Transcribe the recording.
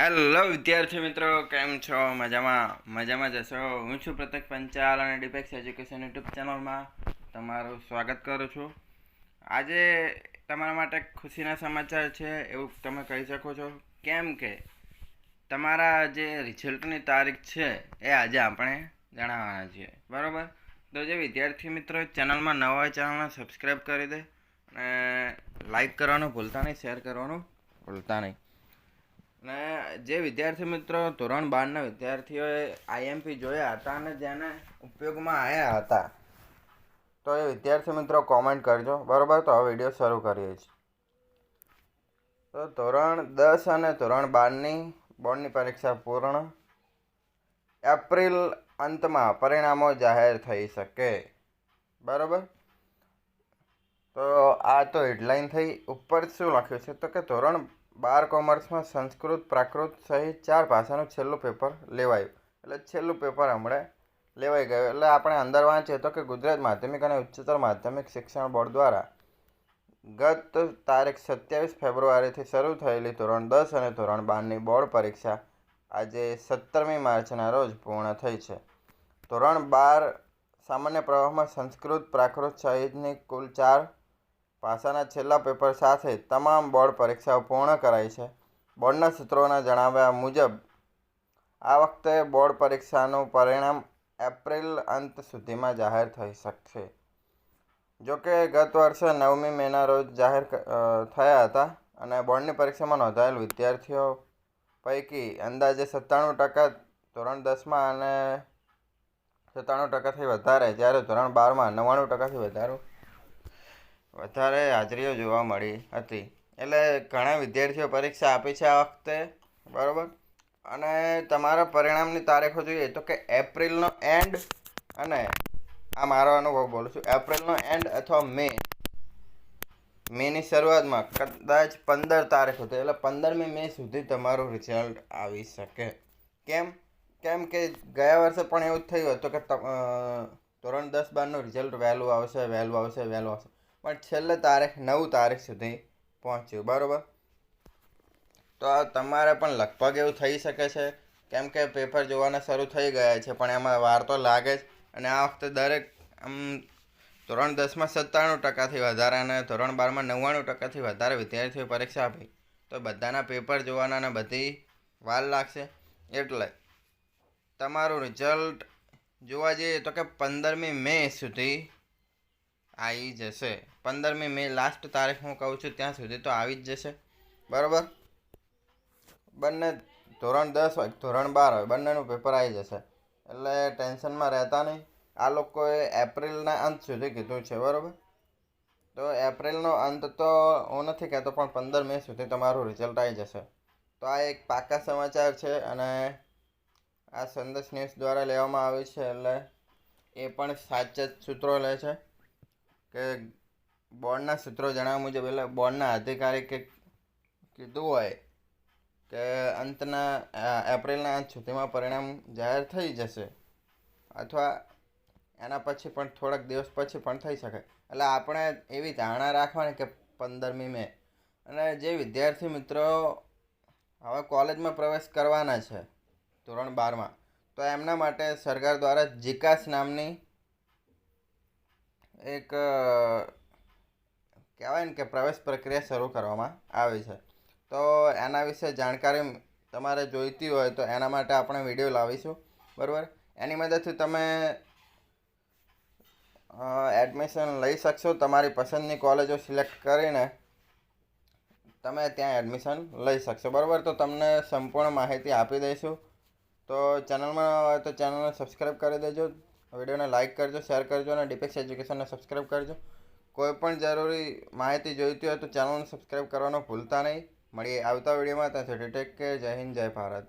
Hello વિદ્યાર્થી મિત્રો, કેમ છો? મજામાં મજામાં જશો હું છું પ્રત્યેક પંચાલ અને ડિપેક્સ એજ્યુકેશન યુટ્યુબ ચેનલમાં તમારું સ્વાગત કરું છું. આજે તમારા માટે ખુશીના સમાચાર છે, એવું તમે કહી શકો છો. કેમ કે તમારા જે રિઝલ્ટની તારીખ છે, એ આજે આપણે જણાવવાના છીએ. બરાબર? તો જે વિદ્યાર્થી મિત્રો ચેનલમાં નવા હોય, ચેનલને સબસ્ક્રાઈબ કરી દે અને લાઈક કરવાનું ભૂલતા નહીં, શેર કરવાનું ભૂલતા નહીં. ને જે વિદ્યાર્થી મિત્રો ધોરણ બારના વિદ્યાર્થીઓએ આઈએમપી જોયા હતા અને જેને ઉપયોગમાં આવ્યા હતા, તો એ વિદ્યાર્થી મિત્રો કોમેન્ટ કરજો. બરાબર? તો આ વીડિયો શરૂ કરીએ છીએ તો ધોરણ દસ અને ધોરણ બારની બોર્ડની પરીક્ષા પૂર્ણ. એપ્રિલ અંતમાં પરિણામો જાહેર થઈ શકે. બરાબર? તો આ તો હેડલાઇન થઈ. ઉપર શું લખ્યું છે? તો કે ધોરણ બાર કોમર્સમાં સંસ્કૃત, પ્રાકૃત સહિત ચાર ભાષાનું છેલ્લું પેપર લેવાયું. એટલે છેલ્લું પેપર હમણાં લેવાઈ ગયું. એટલે આપણે અંદર વાંચીએ તો કે ગુજરાત માધ્યમિક અને ઉચ્ચતર માધ્યમિક શિક્ષણ બોર્ડ દ્વારા ગત તારીખ સત્યાવીસ ફેબ્રુઆરીથી શરૂ થયેલી ધોરણ દસ અને ધોરણ બારની બોર્ડ પરીક્ષા આજે સત્તરમી માર્ચના રોજ પૂર્ણ થઈ છે. ધોરણ બાર સામાન્ય પ્રવાહમાં સંસ્કૃત, પ્રાકૃત સહિતની કુલ ચાર ભાષાના છેલ્લા પેપર સાથે તમામ બોર્ડ પરીક્ષાઓ પૂર્ણ કરાઈ છે. બોર્ડના સૂત્રોના જણાવ્યા મુજબ, આ વખતે બોર્ડ પરીક્ષાનું પરિણામ એપ્રિલ અંત સુધીમાં જાહેર થઈ શકશે. જોકે ગત વર્ષે નવમી મેના રોજ જાહેર થયા હતા અને બોર્ડની પરીક્ષામાં નોંધાયેલ વિદ્યાર્થીઓ પૈકી અંદાજે સત્તાણું ટકા ધોરણ દસમાં અને સત્તાણું ટકાથી વધારે, જ્યારે ધોરણ બારમાં નવ્વાણું ટકાથી વધારે વધારે હાજરીઓ જોવા મળી હતી. એટલે ઘણા વિદ્યાર્થીઓ પરીક્ષા આપી છે આ વખતે, બરાબર? અને તમારા પરિણામની તારીખો જોઈએ તો કે એપ્રિલનો એન્ડ અને આ મારો અનુભવ બોલું છું. એપ્રિલનો એન્ડ અથવા મે. મેની શરૂઆતમાં કદાચ પંદર તારીખ હતી, એટલે પંદરમી મે સુધી તમારું રિઝલ્ટ આવી શકે. કેમ? કેમ કે ગયા વર્ષે પણ એવું જ થયું હતું કે ધોરણ દસ બારનું રિઝલ્ટ વહેલું આવશે વહેલું આવશે વહેલું આવશે. પણ છેલ્લે તારીખ, નવ તારીખ સુધી પહોંચ્યું, બરાબર? તો તમારે પણ લગભગ એવું થઈ શકે છે, કેમ કે પેપર જોવાના શરૂ થઈ ગયા છે, પણ એમાં વાર તો લાગે જ. અને આ વખતે દરેક, આમ, ધોરણ દસમાં સત્તાણું ટકાથી વધારે અને ધોરણ બારમાં નવ્વાણું ટકાથી વધારે વિદ્યાર્થીઓ પરીક્ષા આપી. તો બધાના પેપર જોવાના અને બધી વાર લાગશે. એટલે તમારું રિઝલ્ટ જોવા જઈએ તો કે પંદરમી મે સુધી આવી જશે. પંદરમી મે લાસ્ટ તારીખ હું કહું છું, ત્યાં સુધી તો આવી જ જશે. બરાબર? બંને ધોરણ દસ હોય, ધોરણ બાર હોય, બંનેનું પેપર આવી જશે. એટલે ટેન્શનમાં રહેતા નહીં. આ લોકોએ એપ્રિલના અંત સુધી કીધું છે, બરાબર? તો એપ્રિલનો અંત તો હું નથી કહેતો, પણ પંદર મે સુધી તમારું રિઝલ્ટ આવી જશે. તો આ એક પાકા સમાચાર છે અને આ સંદેશ ન્યૂઝ દ્વારા લેવામાં આવ્યું છે, એટલે એ પણ સાચા જ સૂત્રો લે છે. કે બોર્ડના સૂત્રો જણાવ્યા મુજબ, એટલે બોર્ડના અધિકારી કે, કીધું હોય કે અંતના એપ્રિલના અંત સુધીમાં પરિણામ જાહેર થઈ જશે. અથવા એના પછી પણ થોડાક દિવસ પછી પણ થઈ શકે. એટલે આપણે એવી ધારણા રાખવાની કે પંદરમી મે. અને જે વિદ્યાર્થી મિત્રો હવે કોલેજમાં પ્રવેશ કરવાના છે ધોરણ બારમાં, તો એમના માટે સરકાર દ્વારા જીકાસ નામની એક કહેવાય ને કે પ્રવેશ પ્રક્રિયા શરૂ કરવામાં આવી છે. તો એના વિશે જાણકારી તમારે જોઈતી હોય તો એના માટે આપણે વીડિયો લાવીશું, બરાબર? એની મદદથી તમે એડમિશન લઈ શકશો. તમારી પસંદની કોલેજો સિલેક્ટ કરીને તમે ત્યાં એડમિશન લઈ શકશો, બરાબર? તો તમને સંપૂર્ણ માહિતી આપી દઈશું. તો ચેનલમાં હોય તો ચેનલને સબસ્ક્રાઈબ કરી દેજો. વિડીયોને લાઇક કરજો, શેર કરજો અને ડિપેક્સ એજ્યુકેશનને સબસ્ક્રાઈબ કરજો. કોઈ પણ જરૂરી માહિતી જોઈતી હોય તો ચેનલને સબસ્ક્રાઈબ કરવાનું ભૂલતા નહીં. મળીએ આવતા વિડીયોમાં. ત્યાં સુધી ટેક કેર. જય હિન્દ, જય ભારત.